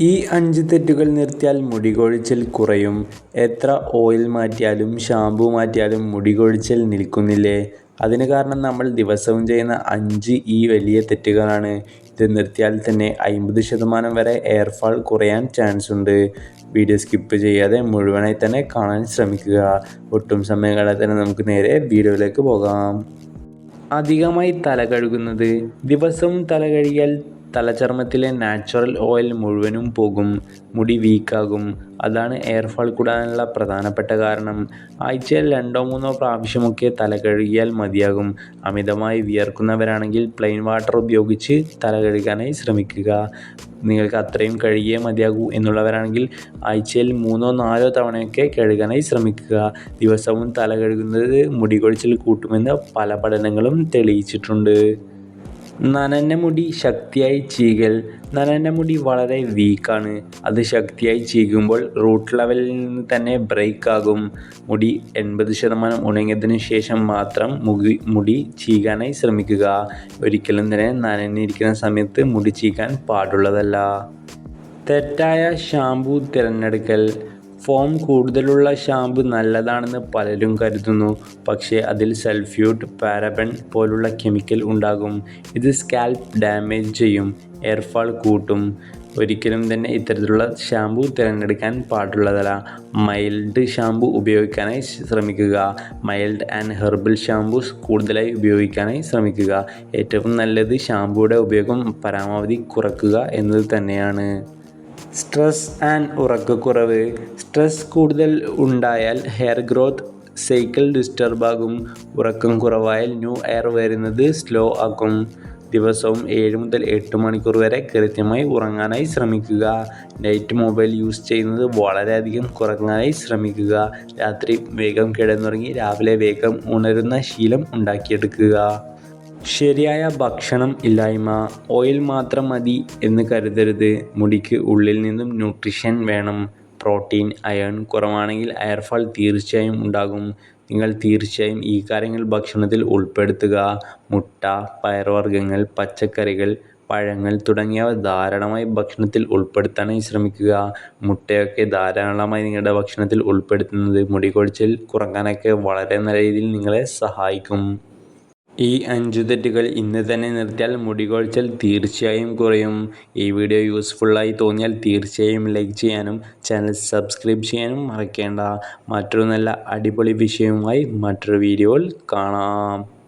ഈ അഞ്ച് തെറ്റുകൾ നിർത്തിയാൽ മുടി കൊഴിച്ചൽ കുറയും. എത്ര ഓയിൽ മാറ്റിയാലും ഷാമ്പൂ മാറ്റിയാലും മുടി കൊഴിച്ചൽ നിൽക്കുന്നില്ലേ? അതിന് കാരണം നമ്മൾ ദിവസവും ചെയ്യുന്ന അഞ്ച് ഈ വലിയ തെറ്റുകളാണ്. ഇത് നിർത്തിയാൽ തന്നെ അമ്പത് ശതമാനം വരെ എയർഫാൾ കുറയാൻ ചാൻസ് ഉണ്ട് വീഡിയോ സ്കിപ്പ് ചെയ്യാതെ മുഴുവനായി തന്നെ കാണാൻ ശ്രമിക്കുക. ഒട്ടും സമയം കളയാതെ തന്നെ നമുക്ക് നേരെ വീഡിയോയിലേക്ക് പോകാം. അധികമായി തല കഴുകുന്നത്. ദിവസവും തല കഴുകിയാൽ തലച്ചർമ്മത്തിലെ നാച്ചുറൽ ഓയിൽ മുഴുവനും പോകും. മുടി വീക്കാകും. അതാണ് എയർഫാൾ ഫാൾ കൂടാനുള്ള പ്രധാനപ്പെട്ട കാരണം. ആഴ്ചയിൽ രണ്ടോ മൂന്നോ പ്രാവശ്യമൊക്കെ തല കഴുകിയാൽ മതിയാകും. അമിതമായി വിയർക്കുന്നവരാണെങ്കിൽ പ്ലെയിൻ വാട്ടർ ഉപയോഗിച്ച് തല കഴുകാനായി ശ്രമിക്കുക. നിങ്ങൾക്ക് അത്രയും കഴുകിയേ മതിയാകൂ എന്നുള്ളവരാണെങ്കിൽ ആഴ്ചയിൽ മൂന്നോ നാലോ തവണയൊക്കെ കഴുകാനായി ശ്രമിക്കുക. ദിവസവും തല കഴുകുന്നത് മുടികൊഴിച്ചിൽ കൂട്ടുമെന്ന് പല പഠനങ്ങളും തെളിയിച്ചിട്ടുണ്ട്. നനഞ്ഞ മുടി ശക്തിയായി ചീകൽ. നനഞ്ഞ മുടി വളരെ വീക്കാണ്. അത് ശക്തിയായി ചീകുമ്പോൾ റൂട്ട് ലെവലിൽ നിന്ന് തന്നെ ബ്രേക്ക് ആകും. മുടി എൺപത് ശതമാനം ഉണങ്ങിയതിനു ശേഷം മാത്രം മുടി മുടി ചീകാനായി ശ്രമിക്കുക. ഒരിക്കലും തന്നെ നനഞ്ഞിരിക്കുന്ന സമയത്ത് മുടി ചീകാൻ പാടുള്ളതല്ല. തെറ്റായ ഷാമ്പൂ തിരഞ്ഞെടുക്കൽ. ഫോം കൂടുതലുള്ള ഷാമ്പു നല്ലതാണെന്ന് പലരും കരുതുന്നു. പക്ഷേ അതിൽ സൾഫ്യൂട്ട് പാരബൻ പോലുള്ള കെമിക്കൽ ഉണ്ടാകും. ഇത് സ്കാൽപ്പ് ഡാമേജ് ചെയ്യും. എയർഫാൾ ഫാൾ കൂട്ടും. ഒരിക്കലും തന്നെ ഇത്തരത്തിലുള്ള ഷാമ്പൂ തിരഞ്ഞെടുക്കാൻ പാടുള്ളതല്ല. മൈൽഡ് ഷാമ്പൂ ഉപയോഗിക്കാനായി ശ്രമിക്കുക. മൈൽഡ് ആൻഡ് ഹെർബൽ ഷാമ്പൂസ് കൂടുതലായി ഉപയോഗിക്കാനായി ശ്രമിക്കുക. ഏറ്റവും നല്ലത് ഷാമ്പുയുടെ ഉപയോഗം പരമാവധി കുറക്കുക എന്നത് തന്നെയാണ്. സ്ട്രെസ് ആൻഡ് ഉറക്കക്കുറവ്. സ്ട്രെസ് കൂടുതൽ ഉണ്ടായാൽ ഹെയർ ഗ്രോത്ത് സൈക്കിൾ ഡിസ്റ്റർബ് ആകും ഉറക്കം കുറവായാൽ ന്യൂ എയർ വരുന്നത് സ്ലോ ആക്കും ദിവസവും ഏഴ് മുതൽ എട്ട് മണിക്കൂർ വരെ കൃത്യമായി ഉറങ്ങാനായി ശ്രമിക്കുക. നൈറ്റ് മൊബൈൽ യൂസ് ചെയ്യുന്നത് വളരെയധികം കുറങ്ങാനായി ശ്രമിക്കുക. രാത്രി വേഗം കിടന്നുറങ്ങി രാവിലെ വേഗം ഉണരുന്ന ശീലം ഉണ്ടാക്കിയെടുക്കുക. ശരിയായ ഭക്ഷണം ഇല്ലായ്മ. ഓയിൽ മാത്രം മതി എന്ന് കരുതരുത്. മുടിക്ക് ഉള്ളിൽ നിന്നും ന്യൂട്രിഷൻ വേണം. പ്രോട്ടീൻ, അയൺ കുറവാണെങ്കിൽ അയർഫാൾ ഫാൾ തീർച്ചയായും ഉണ്ടാകും. നിങ്ങൾ തീർച്ചയായും ഈ കാര്യങ്ങൾ ഭക്ഷണത്തിൽ ഉൾപ്പെടുത്തുക. മുട്ട, പയർവർഗങ്ങൾ പച്ചക്കറികൾ, പഴങ്ങൾ തുടങ്ങിയവ ധാരാളമായി ഭക്ഷണത്തിൽ ഉൾപ്പെടുത്താനായി ശ്രമിക്കുക. മുട്ടയൊക്കെ ധാരാളമായി നിങ്ങളുടെ ഭക്ഷണത്തിൽ ഉൾപ്പെടുത്തുന്നത് മുടി കൊഴിച്ചിൽ കുറങ്ങാനൊക്കെ വളരെ നല്ല രീതിയിൽ നിങ്ങളെ സഹായിക്കും. ഈ അഞ്ച് തെറ്റുകൾ ഇന്ന് തന്നെ നിർത്തിയാൽ മുടികൊഴിച്ചൽ തീർച്ചയായും കുറയും. ഈ വീഡിയോ യൂസ്ഫുള്ളായി തോന്നിയാൽ തീർച്ചയായും ലൈക്ക് ചെയ്യാനും ചാനൽ സബ്സ്ക്രൈബ് ചെയ്യാനും മറക്കേണ്ട. മറ്റൊരു നല്ല അടിപൊളി വിഷയവുമായി മറ്റൊരു വീഡിയോയിൽ കാണാം.